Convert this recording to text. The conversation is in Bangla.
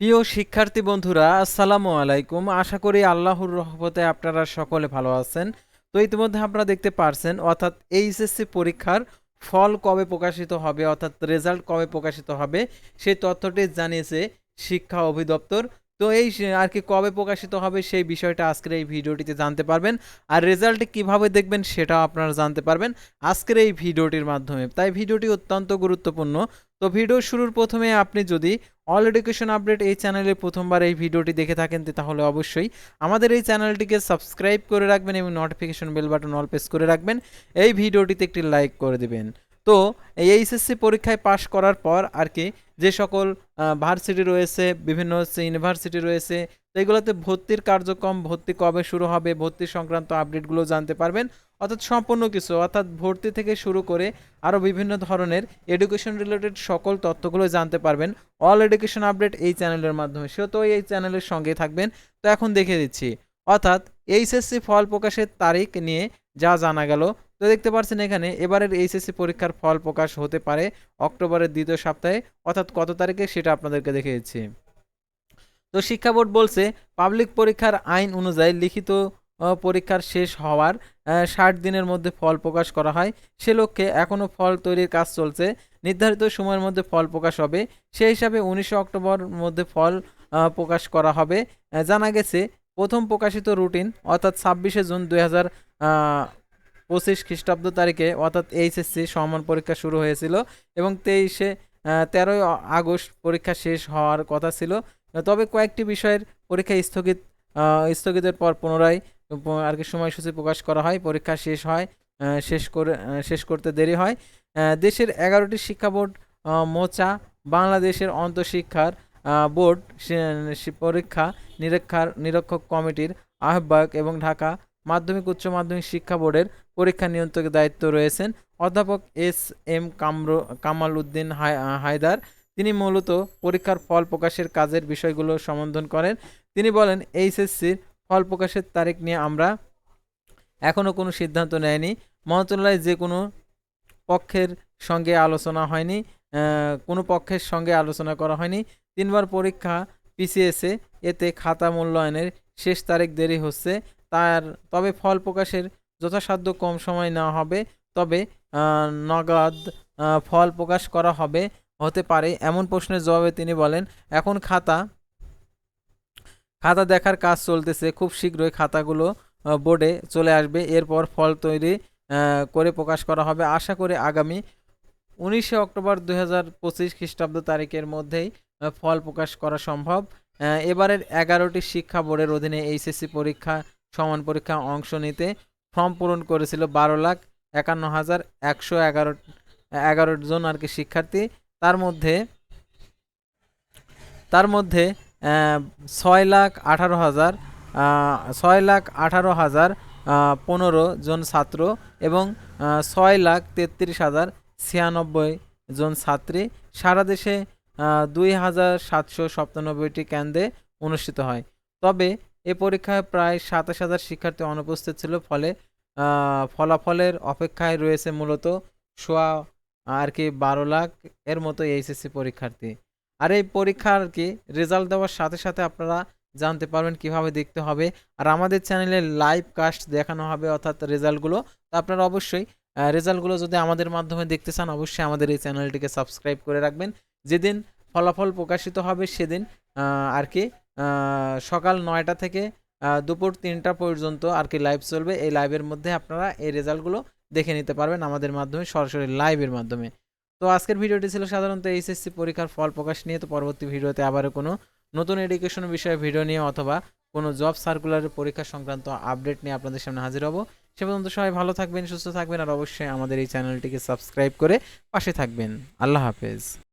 প্রিয় শিক্ষার্থী বন্ধুরা, আসসালামু আলাইকুম। আশা করি আল্লাহর রহমতে আপনারা সকলে ভালো আছেন। তো ইতিমধ্যে আপনারা দেখতে পারছেন, অর্থাৎ এইচএসসি পরীক্ষার ফল কবে প্রকাশিত হবে, অর্থাৎ রেজাল্ট কবে প্রকাশিত হবে, সেই তথ্যটি জানিয়েছে শিক্ষা অধিদপ্তর। তো এই আর কি কবে প্রকাশিত হবে সেই বিষয়টা আজকের এই ভিডিওটিতে জানতে পারবেন। আর রেজাল্টটি কীভাবে দেখবেন সেটাও আপনারা জানতে পারবেন আজকের এই ভিডিওটির মাধ্যমে। তাই ভিডিওটি অত্যন্ত গুরুত্বপূর্ণ। তো ভিডিও শুরুর প্রথমে আপনি যদি অল এডুকেশন আপডেট এই চ্যানেলে প্রথমবার এই ভিডিওটি দেখে থাকেন তাহলে অবশ্যই আমাদের এই চ্যানেলটিকে সাবস্ক্রাইব করে রাখবেন এবং notification bell button all press করে রাখবেন। এই ভিডিওটিতে একটি লাইক করে দিবেন। তো এই এইচএসসি পরীক্ষায় পাশ করার পর আর কি যে সকল ভার্সিটি রয়েছে, বিভিন্ন হচ্ছে ইউনিভার্সিটি রয়েছে, তো এগুলোতে ভর্তির কার্যক্রম, ভর্তি কবে শুরু হবে, ভর্তি সংক্রান্ত আপডেটগুলো জানতে পারবেন। অর্থাৎ সম্পূর্ণ কিছু, অর্থাৎ ভর্তি থেকে শুরু করে আরও বিভিন্ন ধরনের এডুকেশন রিলেটেড সকল তথ্যগুলো জানতে পারবেন। অল এডুকেশন আপডেট এই চ্যানেলের মাধ্যমে। সেহেতু এই চ্যানেলের সঙ্গে থাকবেন। তো এখন দেখে দিচ্ছি। অর্থাৎ এইচএসসি ফল প্রকাশের তারিখ নিয়ে যা জানা গেল, তো দেখতে পাচ্ছেন এখানে এবারের এইচএসসি পরীক্ষার ফল প্রকাশ হতে পারে অক্টোবরের দ্বিতীয় সপ্তাহে। অর্থাৎ কত তারিখে সেটা আপনাদেরকে দেখে দিচ্ছি। তো শিক্ষা বোর্ড বলছে পাবলিক পরীক্ষার আইন অনুযায়ী লিখিত পরীক্ষার শেষ হওয়ার ষাট দিনের মধ্যে ফল প্রকাশ করা হয়। সে লক্ষ্যে এখনও ফল তৈরির কাজ চলছে। নির্ধারিত সময়ের মধ্যে ফল প্রকাশ হবে। সেই হিসাবে উনিশে অক্টোবর মধ্যে ফল প্রকাশ করা হবে। জানা গেছে, প্রথম প্রকাশিত রুটিন, অর্থাৎ ছাব্বিশে জুন দুই হাজার পঁচিশ খ্রিস্টাব্দ তারিখে, অর্থাৎ এইচএসসি সমান পরীক্ষা শুরু হয়েছিল এবং তেইশে তেরোই আগস্ট পরীক্ষা শেষ হওয়ার কথা ছিল। তবে কয়েকটি বিষয়ের পরীক্ষা স্থগিত স্থগিতের পর পুনরায় আর কি সময়সূচি প্রকাশ করা হয়, পরীক্ষা শেষ হয় শেষ করে শেষ করতে দেরি হয়। দেশের এগারোটি শিক্ষা বোর্ড মোচা, বাংলাদেশের অন্তঃশিক্ষার বোর্ড পরীক্ষা নিরীক্ষার, নিরীক্ষক কমিটির আহ্বায়ক এবং ঢাকা মাধ্যমিক উচ্চ মাধ্যমিক শিক্ষা বোর্ডের পরীক্ষা নিয়ন্ত্রকের দায়িত্ব রয়েছেন অধ্যাপক এস এম কামরু কামাল উদ্দিন হায়- হায়দার। তিনি মূলত পরীক্ষার ফল প্রকাশের কাজের বিষয়গুলো সম্বোধন করেন। তিনি বলেন, এইচএসসির ফল প্রকাশের তারিখ নিয়ে আমরা এখনও কোনো সিদ্ধান্ত নেয়নি। মন্ত্রণালয় যে কোনো পক্ষের সঙ্গে আলোচনা হয়নি কোনো পক্ষের সঙ্গে আলোচনা করা হয়নি। তিনবার পরীক্ষা পিছিয়েছে, এতে খাতা মূল্যায়নের শেষ তারিখ দেরি হচ্ছে। তার, তবে ফল প্রকাশের যথাসাধ্য কম সময় না হবে, তবে নগদ ফল প্রকাশ করা হবে, হতে পারে। এমন প্রশ্নের জবাবে তিনি বলেন, এখন খাতা খাতা দেখার কাজ চলতেছে, খুব শীঘ্রই খাতাগুলো বোর্ডে চলে আসবে। এরপর ফল তৈরি করে প্রকাশ করা হবে। আশা করি আগামী উনিশে অক্টোবর দু হাজার পঁচিশ খ্রিস্টাব্দ তারিখের মধ্যেই ফল প্রকাশ করা সম্ভব। এবারের এগারোটি শিক্ষা বোর্ডের অধীনে এইচএসসি পরীক্ষা, সমান পরীক্ষা অংশ নিতে ফর্ম পূরণ করেছিল বারো লাখ একান্ন হাজার একশো এগারো এগারো জন আর কি শিক্ষার্থী। তার মধ্যে তার মধ্যে ছয় লাখ আঠারো হাজার ছয় লাখ আঠারো হাজার পনেরো জন ছাত্র এবং ছয় লাখ তেত্রিশ হাজার ছিয়ানব্বই জন ছাত্রী। সারা দেশে দুই হাজার সাতশো সপ্তানব্বইটি কেন্দ্রে অনুষ্ঠিত হয়। তবে এ পরীক্ষায় প্রায় সাতাশ হাজার শিক্ষার্থী অনুপস্থিত ছিল, ফলে ফলাফলের অপেক্ষায় রয়েছে মূলত সোয়া আর কি বারো লাখ এর মতো এইচএসসি পরীক্ষার্থী। আর এই পরীক্ষা আর কি রেজাল্ট দেওয়ার সাথে সাথে আপনারা জানতে পারবেন কীভাবে দেখতে হবে। আর আমাদের চ্যানেলে লাইভ কাস্ট দেখানো হবে অর্থাৎ রেজাল্টগুলো তো আপনারা অবশ্যই রেজাল্টগুলো যদি আমাদের মাধ্যমে দেখতে চান, অবশ্যই আমাদের এই চ্যানেলটিকে সাবস্ক্রাইব করে রাখবেন। যেদিন ফলাফল প্রকাশিত হবে সেদিন আর কি সকাল নয়টা থেকে দুপুর তিনটা পর্যন্ত আর কি লাইভ চলবে। এই লাইভের মধ্যে আপনারা এই রেজাল্টগুলো দেখে নিতে পারবেন আমাদের মাধ্যমে, সরাসরি লাইভের মাধ্যমে। তো আজকের ভিডিওটি ছিল সাধারণত এইচএসসি পরীক্ষার ফল প্রকাশ নিয়ে, তো পরবর্তী ভিডিওতে আবারও কোনো নতুন এডুকেশন বিষয়ে ভিডিও নিয়ে অথবা কোনো জব সার্কুলারের পরীক্ষা সংক্রান্ত আপডেট নিয়ে আপনাদের সামনে হাজির হব। সে পর্যন্ত সবাই ভালো থাকবেন, সুস্থ থাকবেন, আর অবশ্যই আমাদের এই চ্যানেলটিকে সাবস্ক্রাইব করে পাশে থাকবেন। আল্লাহ হাফেজ।